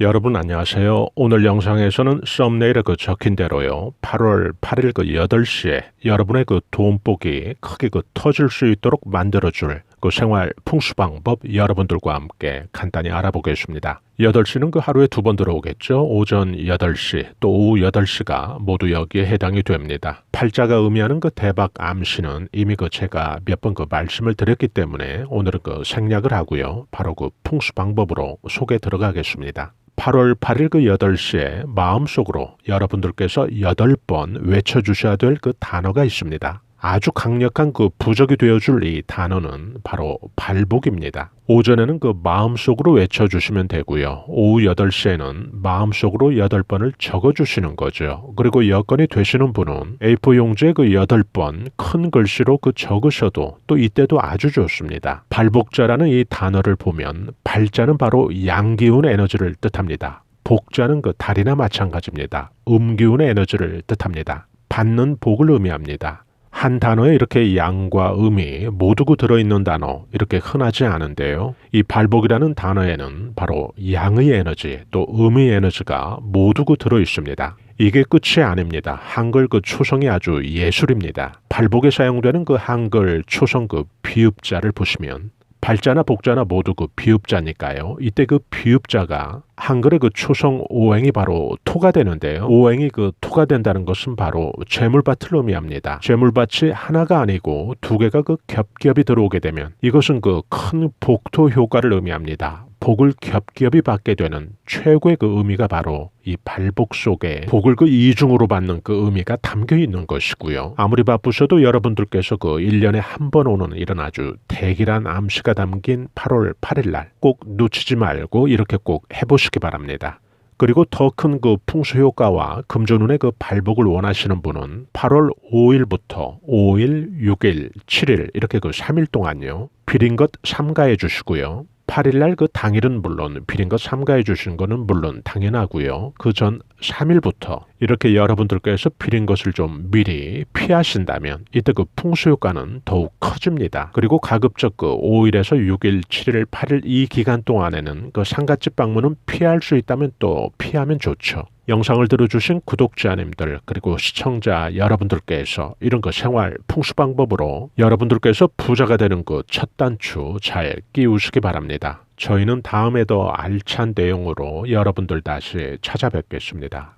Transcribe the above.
여러분 안녕하세요. 오늘 영상에서는 썸네일에 그 적힌 대로요. 8월 8일 그 8시에 여러분의 그 돈복이 크게 그 터질 수 있도록 만들어줄 그 생활 풍수 방법 여러분들과 함께 간단히 알아보겠습니다. 8시는 그 하루에 두 번 들어오겠죠. 오전 8시 또 오후 8시가 모두 여기에 해당이 됩니다. 팔자가 의미하는 그 대박 암시는 이미 그 제가 몇 번 그 말씀을 드렸기 때문에 오늘은 그 생략을 하고요. 바로 그 풍수 방법으로 소개 들어가겠습니다. 8월 8일 그 8시에 마음속으로 여러분들께서 8번 외쳐주셔야 될 그 단어가 있습니다. 아주 강력한 그 부적이 되어줄 이 단어는 바로 발복입니다. 오전에는 그 마음속으로 외쳐주시면 되고요. 오후 8시에는 마음속으로 8번을 적어주시는 거죠. 그리고 여건이 되시는 분은 A4 용지에 그 8번 큰 글씨로 그 적으셔도 또 이때도 아주 좋습니다. 발복자라는 이 단어를 보면 발자는 바로 양기운 에너지를 뜻합니다. 복자는 그 달이나 마찬가지입니다. 음기운의 에너지를 뜻합니다. 받는 복을 의미합니다. 한 단어에 이렇게 양과 음이 모두 그 들어있는 단어 이렇게 흔하지 않은데요. 이 발복이라는 단어에는 바로 양의 에너지 또 음의 에너지가 모두 그 들어 있습니다. 이게 끝이 아닙니다. 한글 그 초성이 아주 예술입니다. 발복에 사용되는 그 한글 초성 그 비읍자를 보시면 발자나 복자나 모두 그 비읍자니까요. 이때 그 비읍자가 한글의 그 초성 오행이 바로 토가 되는데요. 오행이 그 토가 된다는 것은 바로 재물밭을 의미합니다. 재물밭이 하나가 아니고 두 개가 그 겹겹이 들어오게 되면 이것은 그 큰 복토 효과를 의미합니다. 복을 겹겹이 받게 되는 최고의 그 의미가 바로 이 발복 속에 복을 그 이중으로 받는 그 의미가 담겨 있는 것이고요. 아무리 바쁘셔도 여러분들께서 그 1년에 한 번 오는 이런 아주 대기란 암시가 담긴 8월 8일 날 꼭 놓치지 말고 이렇게 꼭 해보시기 바랍니다. 그리고 더 큰 그 풍수 효과와 금전운의 그 발복을 원하시는 분은 8월 5일부터 5일, 6일, 7일 이렇게 그 3일 동안요. 비린 것 삼가해 주시고요. 8일날 그 당일은 물론 비린 것 삼가해 주신 거는 물론 당연하고요. 그 전 3일부터 이렇게 여러분들께서 비린 것을 좀 미리 피하신다면 이때 그 풍수 효과는 더욱 커집니다. 그리고 가급적 그 5일에서 6일, 7일, 8일 이 기간 동안에는 그 상가집 방문은 피할 수 있다면 또 피하면 좋죠. 영상을 들어주신 구독자님들 그리고 시청자 여러분들께서 이런 그 생활 풍수 방법으로 여러분들께서 부자가 되는 그 첫 단추 잘 끼우시기 바랍니다. 저희는 다음에 더 알찬 내용으로 여러분들 다시 찾아뵙겠습니다.